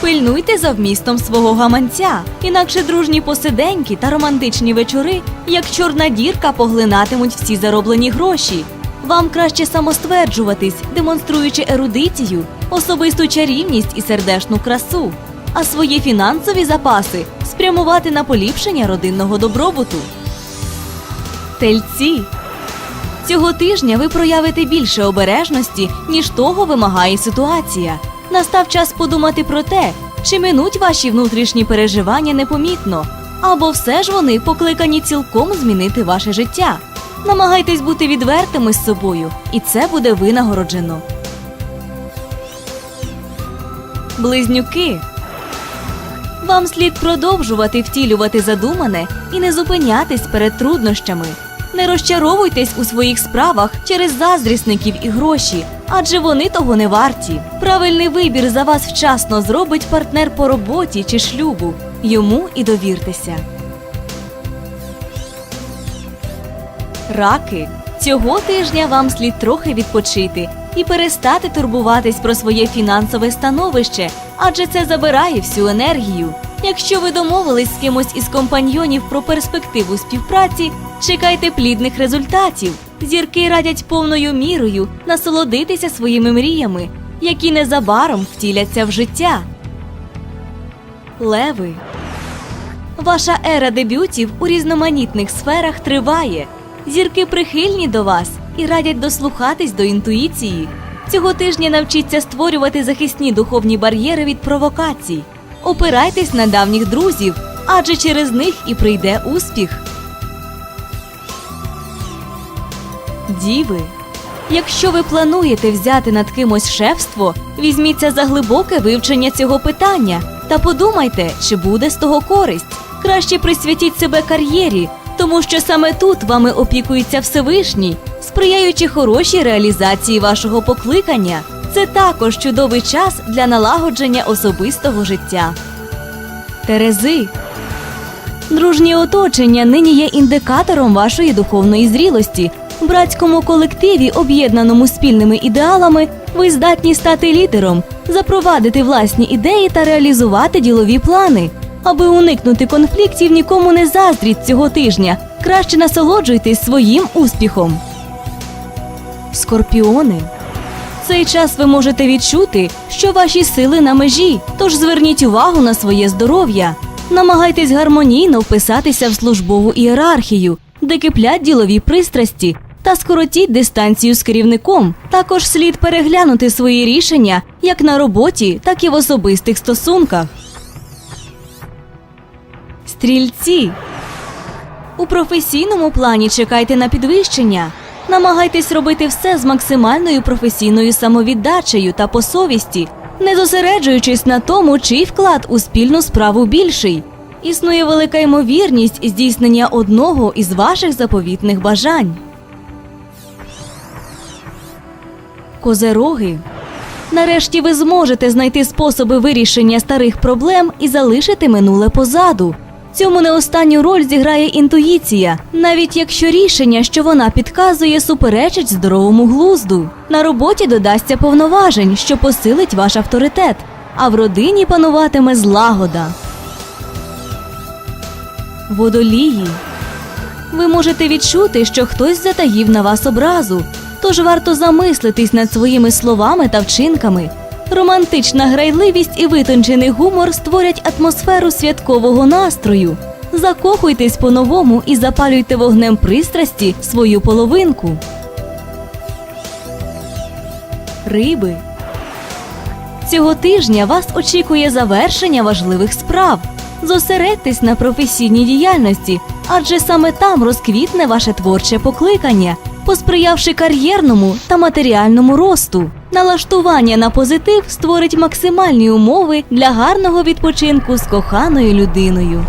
Пильнуйте за вмістом свого гаманця, інакше дружні посиденьки та романтичні вечори, як чорна дірка, поглинатимуть всі зароблені гроші. Вам краще самостверджуватись, демонструючи ерудицію, особисту чарівність і сердешну красу, а свої фінансові запаси спрямувати на поліпшення родинного добробуту. Тельці Цього тижня ви проявите більше обережності, ніж того вимагає ситуація. Настав час подумати про те, чи минуть ваші внутрішні переживання непомітно, або все ж вони покликані цілком змінити ваше життя. Намагайтесь бути відвертими з собою, і це буде винагороджено. Близнюки. Вам слід продовжувати втілювати задумане і не зупинятись перед труднощами. Не розчаровуйтесь у своїх справах через заздрісників і гроші, адже вони того не варті. Правильний вибір за вас вчасно зробить партнер по роботі чи шлюбу. Йому і довіртеся. Раки. Цього тижня вам слід трохи відпочити і перестати турбуватись про своє фінансове становище, адже це забирає всю енергію. Якщо ви домовились з кимось із компаньйонів про перспективу співпраці, чекайте плідних результатів. Зірки радять повною мірою насолодитися своїми мріями, які незабаром втіляться в життя. Леви. Ваша ера дебютів у різноманітних сферах триває. Зірки прихильні до вас і радять дослухатись до інтуїції. Цього тижня навчіться створювати захисні духовні бар'єри від провокацій. Опирайтесь на давніх друзів, адже через них і прийде успіх. Діви. Якщо ви плануєте взяти над кимось шефство, візьміться за глибоке вивчення цього питання та подумайте, чи буде з того користь. Краще присвятіть себе кар'єрі, тому що саме тут вами опікується Всевишній, сприяючи хорошій реалізації вашого покликання. Це також чудовий час для налагодження особистого життя. Терези. Дружнє оточення нині є індикатором вашої духовної зрілості. В братському колективі, об'єднаному спільними ідеалами, ви здатні стати лідером, запровадити власні ідеї та реалізувати ділові плани. Аби уникнути конфліктів, нікому не заздріть цього тижня. Краще насолоджуйтесь своїм успіхом. Скорпіони. Цей час ви можете відчути, що ваші сили на межі, тож зверніть увагу на своє здоров'я. Намагайтесь гармонійно вписатися в службову ієрархію, де киплять ділові пристрасті, та скоротіть дистанцію з керівником. Також слід переглянути свої рішення як на роботі, так і в особистих стосунках. Стрільці. У професійному плані чекайте на підвищення. Намагайтесь робити все з максимальною професійною самовіддачею та по совісті, не зосереджуючись на тому, чий вклад у спільну справу більший. Існує велика ймовірність здійснення одного із ваших заповітних бажань. Козероги. Нарешті ви зможете знайти способи вирішення старих проблем і залишити минуле позаду. Цьому не останню роль зіграє інтуїція, навіть якщо рішення, що вона підказує, суперечить здоровому глузду. На роботі додасться повноважень, що посилить ваш авторитет, а в родині пануватиме злагода. Водолії. Ви можете відчути, що хтось затаїв на вас образу, тож варто замислитись над своїми словами та вчинками. Романтична грайливість і витончений гумор створять атмосферу святкового настрою. Закохуйтесь по-новому і запалюйте вогнем пристрасті свою половинку. Риби. Цього тижня вас очікує завершення важливих справ. Зосередьтесь на професійній діяльності, адже саме там розквітне ваше творче покликання, посприявши кар'єрному та матеріальному росту. Налаштування на позитив створить максимальні умови для гарного відпочинку з коханою людиною.